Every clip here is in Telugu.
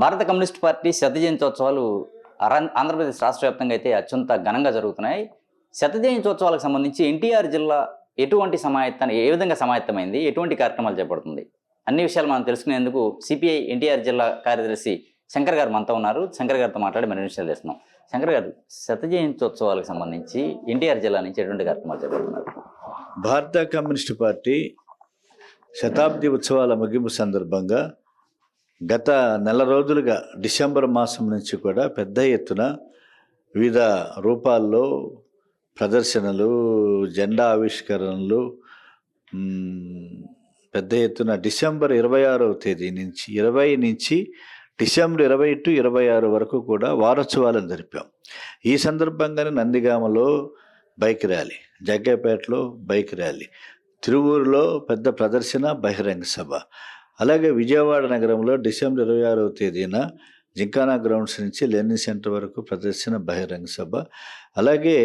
భారత కమ్యూనిస్ట్ పార్టీ శత జయంత్యోత్సవాలు ఆంధ్రప్రదేశ్ రాష్ట్ర వ్యాప్తంగా అయితే అత్యంత ఘనంగా జరుగుతున్నాయి. శత జయంత్యోత్సవాలకు సంబంధించి ఎన్టీఆర్ జిల్లా ఎటువంటి సమాయత్తాన్ని ఏ విధంగా సమాయత్తమైంది ఎటువంటి కార్యక్రమాలు చేపడుతుంది? అన్ని విషయాలు మనం తెలుసుకునేందుకు సిపిఐ ఎన్టీఆర్ జిల్లా కార్యదర్శి శంకర్ గారు మనతో ఉన్నారు. శంకర్ గారితో మాట్లాడి మరిన్ని విషయాలు చేస్తున్నాం. శంకర్ గారు శత జయంత్యోత్సవాలకు సంబంధించి ఎన్టీఆర్ జిల్లా నుంచి ఎటువంటి కార్యక్రమాలు చేపడుతున్నారు? భారత కమ్యూనిస్ట్ పార్టీ శతాబ్ది ఉత్సవాల ముగింపు సందర్భంగా గత నెల రోజులుగా డిసెంబర్ మాసం నుంచి కూడా పెద్ద ఎత్తున వివిధ రూపాల్లో ప్రదర్శనలు జెండా ఆవిష్కరణలు పెద్ద ఎత్తున డిసెంబర్ ఇరవై ఆరవ తేదీ నుంచి ఇరవై నుంచి డిసెంబర్ ఇరవై టు ఇరవై ఆరు వరకు కూడా వారోత్సవాలను జరిపాం. ఈ సందర్భంగానే నందిగామలో బైక్ ర్యాలీ జగ్గేపేటలో బైక్ ర్యాలీ తిరువూరులో పెద్ద ప్రదర్శన బహిరంగ సభ అలాగే విజయవాడ నగరంలో డిసెంబర్ ఇరవై ఆరవ తేదీన జింకానా గ్రౌండ్స్ నుంచి లెర్నింగ్ సెంటర్ వరకు ప్రదర్శన బహిరంగ సభ. అలాగే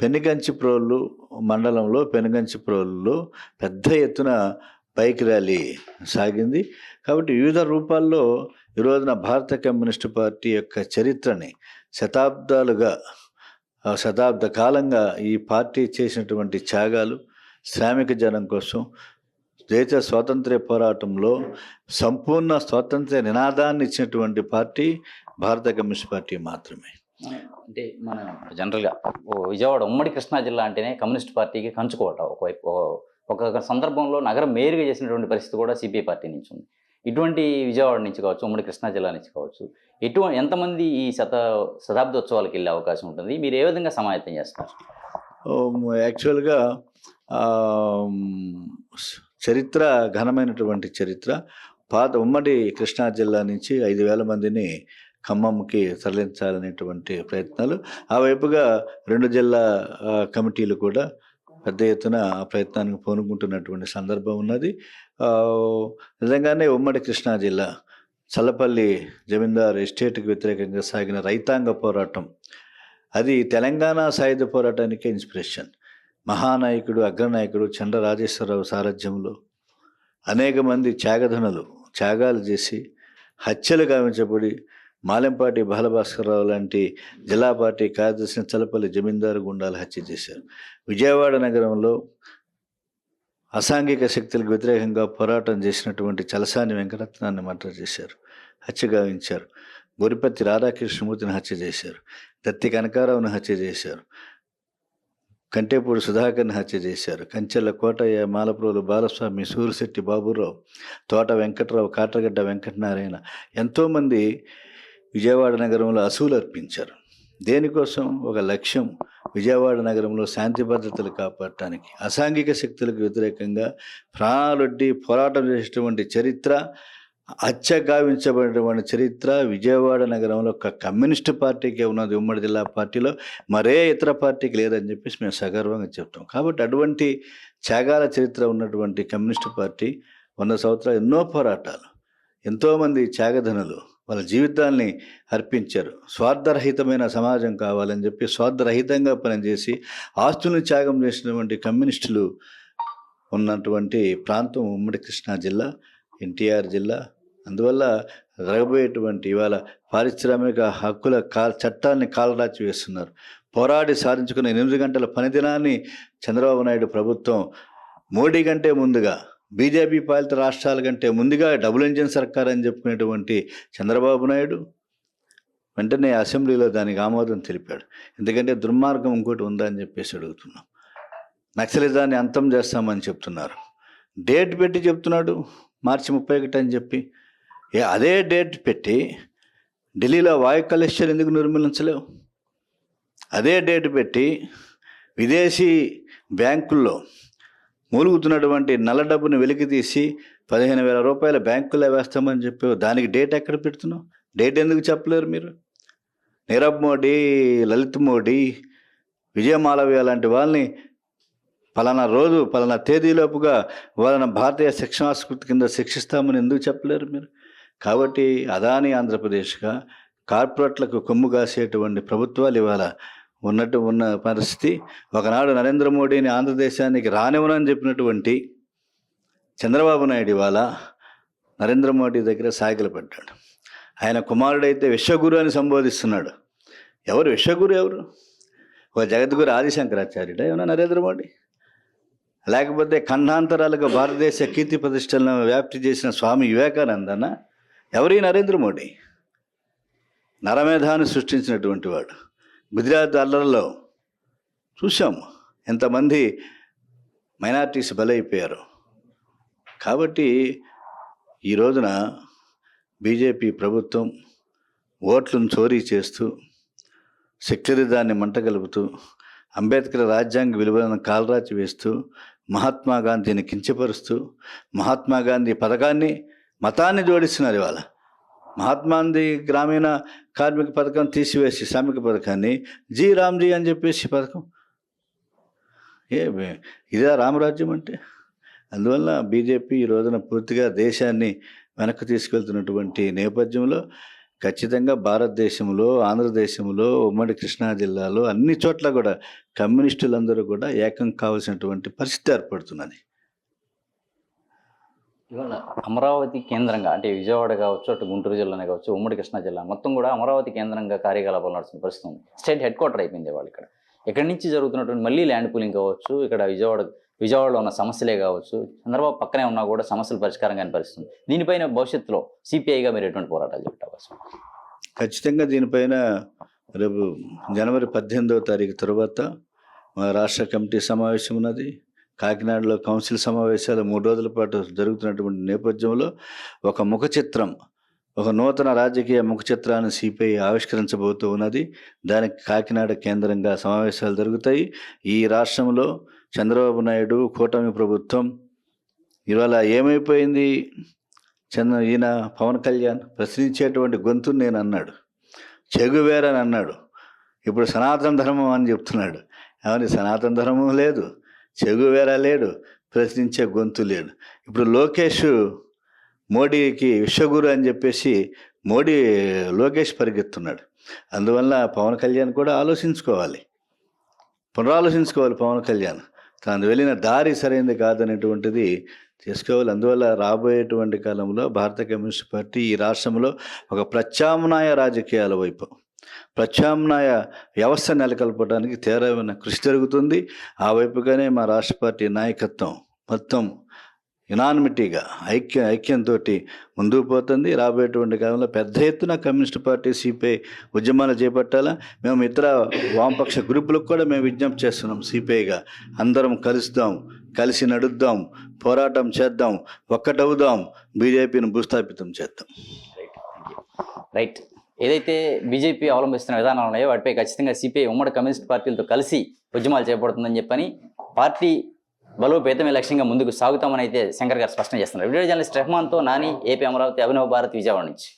పెనుగంచిప్రోలు మండలంలో పెనుగంచిప్రోలులో పెద్ద ఎత్తున బైక్ ర్యాలీ సాగింది. కాబట్టి వివిధ రూపాల్లో ఈ రోజున భారత కమ్యూనిస్టు పార్టీ యొక్క చరిత్రని శతాబ్దాలుగా శతాబ్ద కాలంగా ఈ పార్టీ చేసినటువంటి త్యాగాలు శ్రామిక జనం కోసం దేశ స్వాతంత్ర్య పోరాటంలో సంపూర్ణ స్వాతంత్ర్య నినాదాన్ని ఇచ్చినటువంటి పార్టీ భారత కమ్యూనిస్ట్ పార్టీ మాత్రమే. అంటే మన జనరల్గా విజయవాడ ఉమ్మడి కృష్ణా జిల్లా అంటేనే కమ్యూనిస్ట్ పార్టీకి కంచుకోట ఒకవైపు ఒక సందర్భంలో నగరం మేరుగా చేసినటువంటి పరిస్థితి కూడా సిపిఐ పార్టీ నుంచి ఉంది. ఇటువంటి విజయవాడ నుంచి కావచ్చు ఉమ్మడి కృష్ణా జిల్లా నుంచి కావచ్చు ఎటువంటి ఎంతమంది ఈ శత శతాబ్దోత్సవాలకు వెళ్ళే అవకాశం ఉంటుంది? మీరు ఏ విధంగా సమాయత్తం చేస్తారు యాక్చువల్గా చరిత్ర ఘనమైనటువంటి చరిత్ర. పాత ఉమ్మడి కృష్ణా జిల్లా నుంచి ఐదు వేల మందిని ఖమ్మంకి తరలించాలనేటువంటి ప్రయత్నాలు. ఆ వైపుగా రెండు జిల్లా కమిటీలు కూడా పెద్ద ఎత్తున ఆ ప్రయత్నానికి పూనుకుంటున్నటువంటి సందర్భం ఉన్నది. నిజంగానే ఉమ్మడి కృష్ణా జిల్లా చల్లపల్లి జమీందార్ ఎస్టేట్కి వ్యతిరేకంగా సాగిన రైతాంగ పోరాటం. అది తెలంగాణ సాయుధ పోరాటానికే ఇన్స్పిరేషన్. మహానాయకుడు అగ్రనాయకుడు చండ రాజేశ్వరరావు సారథ్యంలో అనేక మంది త్యాగధనులు త్యాగాలు చేసి హత్యలు గావించబడి మాలెంపాటి బాలభాస్కరరావు లాంటి జిల్లా పార్టీ కార్యదర్శిని చలపల్లి జమీందారు గుండాలు హత్య చేశారు. విజయవాడ నగరంలో అసాంఘిక శక్తులకు వ్యతిరేకంగా పోరాటం చేసినటువంటి చలసాని వెంకటరత్నాన్ని మర్డర్ చేశారు. హత్య గావించారు. గొరిపత్తి రాధాకృష్ణమూర్తిని హత్య చేశారు. దత్తి కనకారావుని హత్య చేశారు. కంటేపూడి సుధాకర్ని హత్య చేశారు. కంచెల కోటయ్య మాలప్రోలు బాలస్వామి సూరిశెట్టి బాబురావు తోట వెంకట్రావు కాట్రగడ్డ వెంకటనారాయణ ఎంతోమంది విజయవాడ నగరంలో అసూలు అర్పించారు దేనికోసం? ఒక లక్ష్యం. విజయవాడ నగరంలో శాంతి భద్రతలు కాపాడటానికి అసాంఘిక శక్తులకు వ్యతిరేకంగా ప్రాణాలొడ్డి పోరాటం చేసేటువంటి చరిత్ర అత్యగావించబడినటువంటి చరిత్ర విజయవాడ నగరంలో ఒక కమ్యూనిస్టు పార్టీకే ఉన్నది ఉమ్మడి జిల్లా పార్టీలో మరే ఇతర పార్టీకి లేదని చెప్పేసి మేము సగర్వంగా చెప్తాం. కాబట్టి అటువంటి త్యాగాల చరిత్ర ఉన్నటువంటి కమ్యూనిస్టు పార్టీ వంద సంవత్సరాలు ఎన్నో పోరాటాలు ఎంతోమంది త్యాగధనులు వాళ్ళ జీవితాల్ని అర్పించారు. స్వార్థరహితమైన సమాజం కావాలని చెప్పి స్వార్థరహితంగా పనిచేసి ఆస్తులను త్యాగం చేసినటువంటి కమ్యూనిస్టులు ఉన్నటువంటి ప్రాంతం ఉమ్మడి కృష్ణా జిల్లా ఎన్టీఆర్ జిల్లా అందువల్ల జరగబోయేటువంటి ఇవాళ పారిశ్రామిక హక్కుల కా చట్టాన్ని కాలరాచి వేస్తున్నారు. పోరాడి సాధించుకున్న ఎనిమిది గంటల పనిదినాన్ని చంద్రబాబు నాయుడు ప్రభుత్వం మోడీ కంటే ముందుగా బీజేపీ పాలిత రాష్ట్రాల కంటే ముందుగా డబుల్ ఇంజిన్ సర్కార్ అని చెప్పుకునేటువంటి చంద్రబాబు నాయుడు వెంటనే అసెంబ్లీలో దానికి ఆమోదం తెలిపాడు. ఎందుకంటే దుర్మార్గం ఇంకోటి ఉందా అని చెప్పేసి అడుగుతున్నాం. నక్సలిజాన్ని అంతం చేస్తామని చెప్తున్నారు. డేట్ పెట్టి చెప్తున్నాడు మార్చి ముప్పై ఒకటి అని చెప్పి. అదే డేట్ పెట్టి ఢిల్లీలో వాయు కాలుష్యాలు ఎందుకు నిర్మూలించలేవు? అదే డేట్ పెట్టి విదేశీ బ్యాంకుల్లో మూలుగుతున్నటువంటి నల్ల డబ్బును వెలికి తీసి పదిహేను వేల రూపాయల బ్యాంకులో వేస్తామని చెప్పి దానికి డేట్ ఎక్కడ పెడుతున్నావు? డేట్ ఎందుకు చెప్పలేరు మీరు? నీరవ్ మోడీ లలిత్ మోడీ విజయమాలవ్య లాంటి వాళ్ళని పలానా రోజు పలానా తేదీలోపుగా వాళ్ళని భారతీయ శిక్షణాస్కృతి కింద శిక్షిస్తామని ఎందుకు చెప్పలేరు మీరు? కాబట్టి అదాని ఆంధ్రప్రదేశ్గా కార్పొరేట్లకు కొమ్ము కాసేటువంటి ప్రభుత్వాలు ఇవాళ ఉన్నట్టు ఉన్న పరిస్థితి. ఒకనాడు నరేంద్ర మోడీని ఆంధ్రదేశానికి రానివ్వనని చెప్పినటువంటి చంద్రబాబు నాయుడు ఇవాళ నరేంద్ర మోడీ దగ్గర సాగిలు పడ్డాడు. ఆయన కుమారుడైతే విశ్వగురు అని సంబోధిస్తున్నాడు. ఎవరు? విశ్వగురు ఎవరు? ఒక జగద్గురు ఆదిశంకరాచార్యుడు ఏమన్నా నరేంద్ర మోడీ? లేకపోతే ఖండాంతరాలుగా భారతదేశ కీర్తి ప్రతిష్టలను వ్యాప్తి చేసిన స్వామి వివేకానందన? ఎవరి నరేంద్ర మోడీ? నరమేధాన్ని సృష్టించినటువంటి వాడు. గుజరాత్ అల్లర్లో చూసాం ఎంతమంది మైనార్టీస్ బలైపోయారు. కాబట్టి ఈ రోజున బీజేపీ ప్రభుత్వం ఓట్లను చోరీ చేస్తూ సెక్యులరిజాన్ని మంటగలుపుతూ అంబేద్కర్ రాజ్యాంగ విలువలను కాలరాచి వేస్తూ మహాత్మా గాంధీని కించపరుస్తూ మహాత్మా గాంధీ పథకాన్ని మతాన్ని జోడిస్తున్నారు ఇవాళ. మహాత్మాంధీ గ్రామీణ కార్మిక పథకం తీసివేసి శ్రామిక పథకాన్ని జీ రామ్జీ అని చెప్పేసి పథకం. ఏ ఇదే రామరాజ్యం అంటే? అందువల్ల బీజేపీ ఈ రోజున పూర్తిగా దేశాన్ని వెనక్కి తీసుకెళ్తున్నటువంటి నేపథ్యంలో ఖచ్చితంగా భారతదేశంలో ఆంధ్రదేశంలో ఉమ్మడి కృష్ణా జిల్లాలో అన్ని చోట్ల కూడా కమ్యూనిస్టులందరూ కూడా ఏకం కావాల్సినటువంటి పరిస్థితి ఏర్పడుతున్నది. ఇవాళ అమరావతి కేంద్రంగా అంటే విజయవాడ కావచ్చు అటు గుంటూరు జిల్లానే కావచ్చు ఉమ్మడి కృష్ణా జిల్లా మొత్తం కూడా అమరావతి కేంద్రంగా కార్యకలాపాలు నడుస్తున్న పరిస్థితి ఉంది. స్టేట్ హెడ్ క్వార్టర్ అయిపోయింది వాళ్ళు ఇక్కడ. ఇక్కడి నుంచి జరుగుతున్నటువంటి మళ్ళీ ల్యాండ్ పూలింగ్ కావచ్చు ఇక్కడ విజయవాడ విజయవాడలో ఉన్న సమస్యలే కావచ్చు చంద్రబాబు పక్కనే ఉన్నా కూడా సమస్యలు పరిష్కారం కాని దీనిపైన భవిష్యత్తులో సిపిఐగా మీరు ఎటువంటి పోరాటాలు చెప్పే ఖచ్చితంగా దీనిపైన రేపు జనవరి పద్దెనిమిదవ తారీఖు తర్వాత మా రాష్ట్ర కమిటీ సమావేశం ఉన్నది. కాకినాడలో కౌన్సిల్ సమావేశాలు మూడు రోజుల పాటు జరుగుతున్నటువంటి నేపథ్యంలో ఒక ముఖ చిత్రం ఒక నూతన రాజకీయ ముఖ చిత్రాన్ని సిపిఐ ఆవిష్కరించబోతూ ఉన్నది. దానికి కాకినాడ కేంద్రంగా సమావేశాలు జరుగుతాయి. ఈ రాష్ట్రంలో చంద్రబాబు నాయుడు కూటమి ప్రభుత్వం ఇవాళ ఏమైపోయింది? చంద్ర ఈయన పవన్ కళ్యాణ్ ప్రశ్నించేటువంటి గొంతు నేను అన్నాడు. చెగువేర అని అన్నాడు. ఇప్పుడు సనాతన ధర్మం అని చెప్తున్నాడు. ఏమని సనాతన ధర్మం లేదు. చెగువేర లేడు ప్రశ్నించే గొంతు లేడు ఇప్పుడు లోకేష్ మోడీకి విశ్వగురు అని చెప్పేసి మోడీ లోకేష్ పరిగెత్తున్నాడు. అందువల్ల పవన్ కళ్యాణ్ కూడా ఆలోచించుకోవాలి. పునరాలోచించుకోవాలి పవన్ కళ్యాణ్. తాను వెళ్ళిన దారి సరైనది కాదనేటువంటిది చేసుకోవాలి. అందువల్ల రాబోయేటువంటి కాలంలో భారత కమ్యూనిస్ట్ పార్టీ ఈ రాష్ట్రంలో ఒక ప్రత్యామ్నాయ రాజకీయాల వైపు ప్రత్యామ్నాయ వ్యవస్థ నెలకొల్పడానికి తీవ్రమైన కృషి జరుగుతుంది. ఆ వైపుగానే మా రాష్ట్ర పార్టీ నాయకత్వం మొత్తం యునానిమిటీగా ఐక్య ఐక్యంతో ముందుకు పోతుంది. రాబోయేటువంటి కాలంలో పెద్ద ఎత్తున కమ్యూనిస్ట్ పార్టీ సిపిఐ ఉద్యమాలు చేపట్టాలా? మేము ఇతర వామపక్ష గ్రూపులకు కూడా మేము విజ్ఞప్తి చేస్తున్నాం సిపిఐగా. అందరం కలుస్తాం కలిసి నడుద్దాం పోరాటం చేద్దాం ఒక్కటవుదాం బీజేపీని భూస్థాపితం చేద్దాం. రైట్ ఏదైతే బీజేపీ అవలంబిస్తున్న విధానాలు ఉన్నాయో వాటిపై ఖచ్చితంగా సిపిఐ ఉమ్మడి కమ్యూనిస్ట్ పార్టీలతో కలిసి ఉద్యమాలు చేపడుతుందని చెప్పని పార్టీ బలోపేతమే లక్ష్యంగా ముందుకు సాగుతామని అయితే శంకర్ గారు స్పష్టం చేస్తున్నారు. వీడియో జర్నలిస్ట్ రెహమాన్తో నాని ఏపీ అమరావతి అభినవ భారత్ విజయవాడ నుంచి.